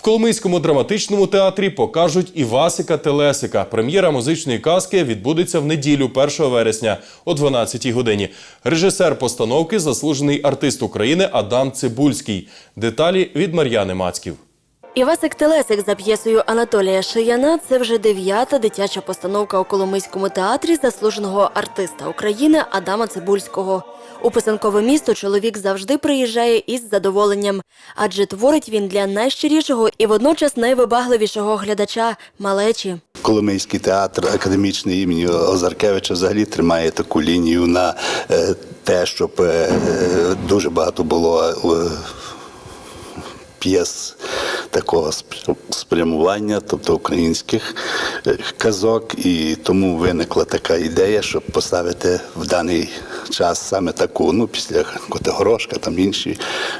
В Коломийському драматичному театрі покажуть Івасика Телесика. Прем'єра музичної казки відбудеться в неділю, 1 вересня о 12 годині. Режисер постановки заслужений артист України Адам Цибульський. Деталі від Мар'яни Мацьків. Івасик Телесик за п'єсою Анатолія Шияна це вже дев'ята дитяча постановка у Коломийському театрі заслуженого артиста України Адама Цибульського. У писанкове місто чоловік завжди приїжджає із задоволенням, адже творить він для найщирішого і водночас найвибагливішого глядача малечі. Коломийський театр академічний імені Озаркевича взагалі тримає таку лінію на е, те, щоб е, е, дуже багато було п'єс такого спр- спрямування, тобто українських е, казок, і тому виникла така ідея, щоб поставити в даний час саме таку, ну після Котигорошка, там інші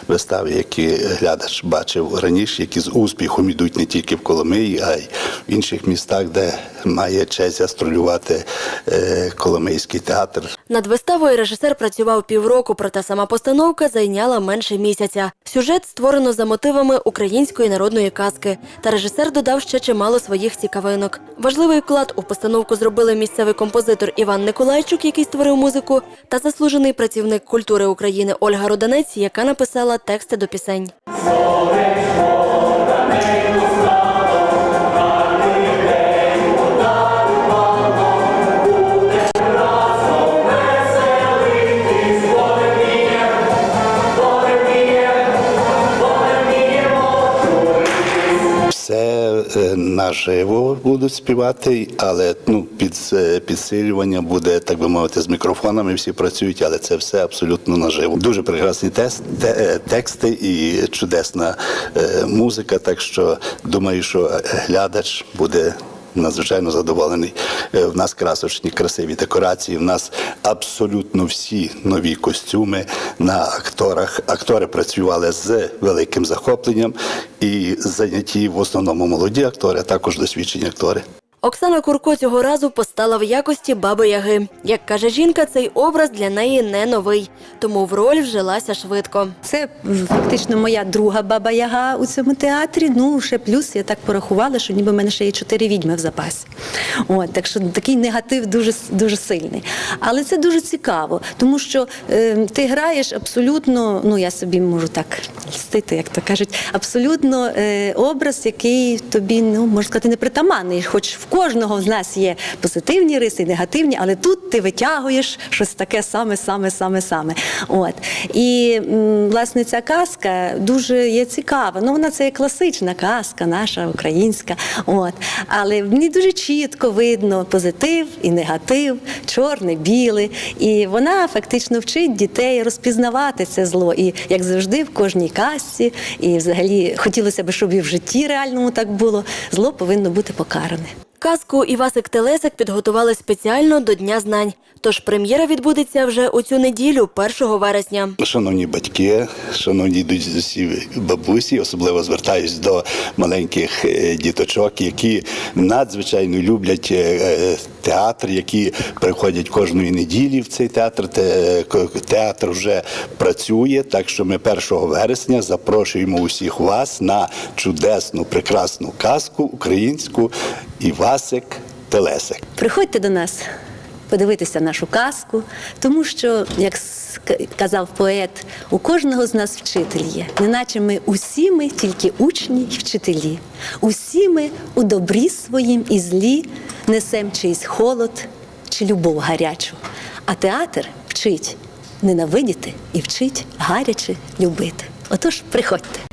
вистави, які глядач бачив раніше, які з успіхом ідуть не тільки в Коломиї, а й в інших містах, де має честь гастролювати е, Коломийський театр. Над виставою режисер працював півроку, проте сама постановка зайняла менше місяця. Сюжет створено за мотивами української народної казки, та режисер додав ще чимало своїх цікавинок. Важливий вклад у постановку зробили місцевий композитор Іван Николайчук, який створив музику, та заслужений працівник культури України Ольга Роданець, яка написала тексти до пісень. Наживо будуть співати, але ну під е, підсилювання буде, так би мовити, з мікрофонами. Всі працюють, але це все абсолютно наживо. Дуже прекрасні тест, те- е, тексти і чудесна е, музика. Так що думаю, що е, глядач буде. Надзвичайно задоволений. Е, В нас красочні, красиві декорації. В нас абсолютно всі нові костюми на акторах. Актори працювали з великим захопленням і зайняті в основному молоді актори, а також досвідчені актори. Оксана Курко цього разу постала в якості баби Яги. Як каже жінка, цей образ для неї не новий, тому в роль вжилася швидко. Це фактично моя друга баба Яга у цьому театрі. Ну, ще плюс я так порахувала, що ніби в мене ще є чотири відьми в запасі. От, так що такий негатив дуже, дуже сильний. Але це дуже цікаво, тому що е, ти граєш абсолютно, ну я собі можу так льстити, як то кажуть, абсолютно е, образ, який тобі, ну можна сказати, непритаманний. Хоч в кожного з нас є позитивні риси, негативні, але тут ти витягуєш щось таке саме, саме, саме, саме. От. І власне ця казка дуже є цікава. Ну, вона це є класична казка, наша українська. От. Але в ній дуже чітко видно позитив і негатив, чорне, біле. І вона фактично вчить дітей розпізнавати це зло. І як завжди, в кожній казці, і взагалі хотілося б, щоб і в житті реальному так було, зло повинно бути покаране. Казку Івасик Телесик підготували спеціально до Дня знань. Тож прем'єра відбудеться вже у цю неділю, 1 вересня. Шановні батьки, шановні дідусі, бабусі, особливо звертаюсь до маленьких е, діточок, які надзвичайно люблять е, е, театр, які приходять кожної неділі в цей театр. Театр вже працює, так що ми 1 вересня запрошуємо усіх вас на чудесну, прекрасну казку українську Івасик Телесик. Приходьте до нас подивитися нашу казку, тому що, як казав поет, у кожного з нас вчитель є, неначе ми усі ми тільки учні й вчителі, усі ми у добрі своїм і злі несем чийсь холод чи любов гарячу. А театр вчить ненавидіти і вчить гаряче любити. Отож, приходьте.